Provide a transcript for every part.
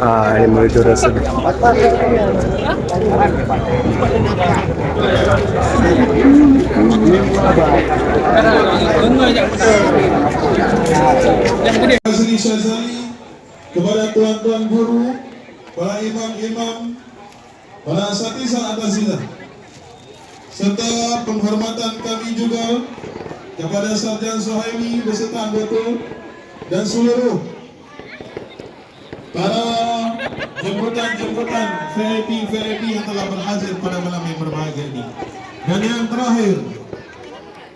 Ah. Azri Syazali kepada tuan-tuan guru, para imam-imam, para asatizah atazilah serta penghormatan kami juga kepada Sarjan Suhaimi beserta anggota dan seluruh para jemputan-jemputan VIP-VIP yang telah berhadir pada malam yang berbahagia ini. Dan yang terakhir,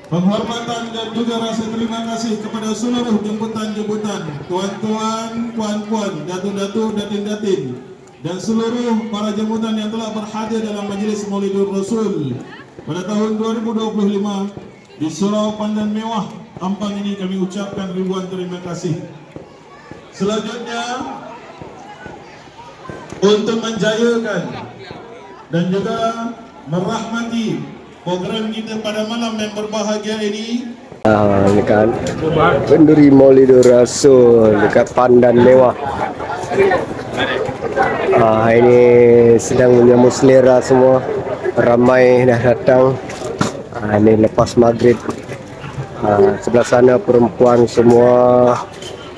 Penghormatan dan juga rasa terima kasih kepada seluruh jemputan-jemputan, tuan-tuan, puan-puan, datuk-datuk, datin-datin dan seluruh para jemputan yang telah berhadir dalam majlis Maulidur Rasul pada tahun 2025 di Surau Pandan Mewah Ampang ini kami ucapkan ribuan terima kasih. Selanjutnya untuk menjayakan dan juga merahmati program kita pada malam yang berbahagia ini Ah, ini kan penduri Maulidur Rasul dekat Pandan Mewah. Ah, ini sedang menyambut selera semua. Ramai dah datang. Ah, ini lepas maghrib. Ah, sebelah sana perempuan semua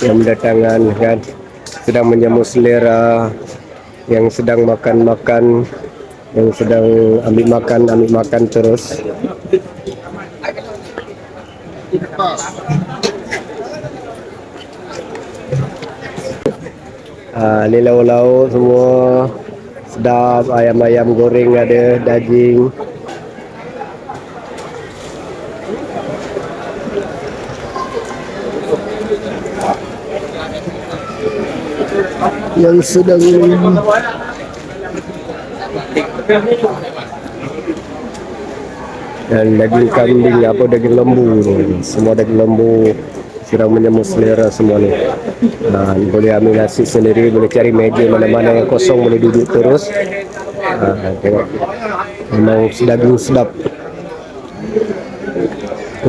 yang berdatangan kan sedang menyambut selera yang sedang makan-makan yang sedang ambil makan ambil makan terus. Ah, ni lauk-lauk semua. Sedap ayam-ayam goreng ada daging yang sedang dan daging kambing apa daging lembu semua daging lembu sedang menyambut selera semua ni. Ha, boleh ambil nasi sendiri boleh cari meja mana-mana yang kosong boleh duduk terus. Ha, tengok. Memang daging sedap.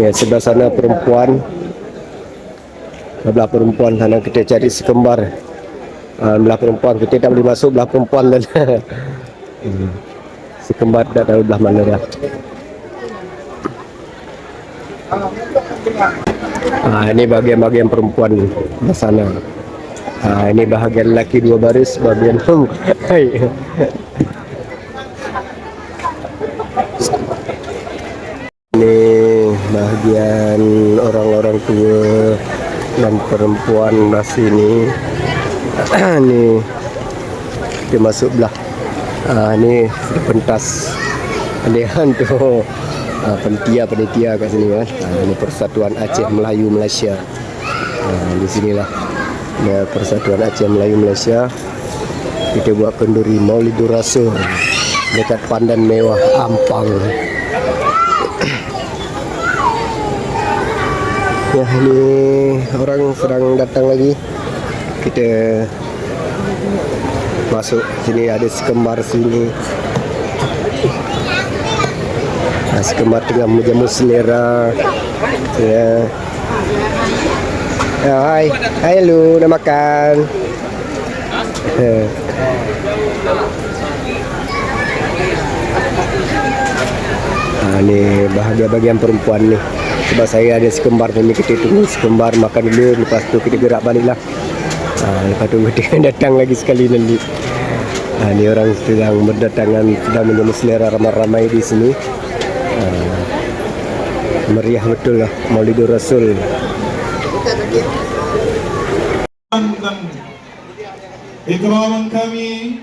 Ya sebelah sana perempuan. Sebelah perempuan sana kita cari sekembar ha, belah perempuan kita tak boleh masuk belah perempuan dan hmm. sekembar tak tahu belah mana dah Ah ini bagian-bagian perempuan di sana. Ah ini bahagian lelaki dua baris, bagian hai. Ini bahagian orang-orang tua dan perempuan di sini. ini dia masuk belah. Ah ini pentas. Ini hantu uh, penitia-penitia kat sini kan. Uh, ini Persatuan Aceh Melayu Malaysia. Uh, di sinilah ya, Persatuan Aceh Melayu Malaysia. Kita buat kenduri Maulidur Rasul dekat Pandan Mewah Ampang. ya ini orang sedang datang lagi. Kita masuk sini ada sekembar sini Nasi kembar tengah menjamu selera. Ya. Ya, hai. Hai lu, nak makan. Ya. Ha, ni bahagian-bahagian perempuan ni. Sebab saya ada sekembar ni kita tunggu sekembar makan dulu lepas tu kita gerak balik Ha, lepas tu kita datang lagi sekali nanti. Ha, ni orang sedang berdatangan sedang menjamu selera ramai-ramai di sini. Ah, meriah betul lah Maulidur Rasul ikraman kami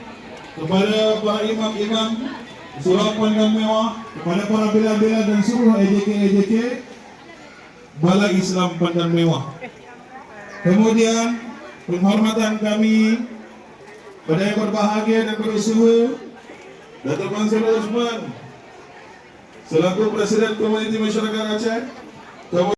kepada para imam-imam surau Pandan Mewah kepada para bila-bila dan seluruh AJK-AJK Balai Islam Pandan Mewah kemudian penghormatan kami pada yang berbahagia dan berusaha Datuk Mansur Osman selaku Presiden Komuniti Masyarakat Aceh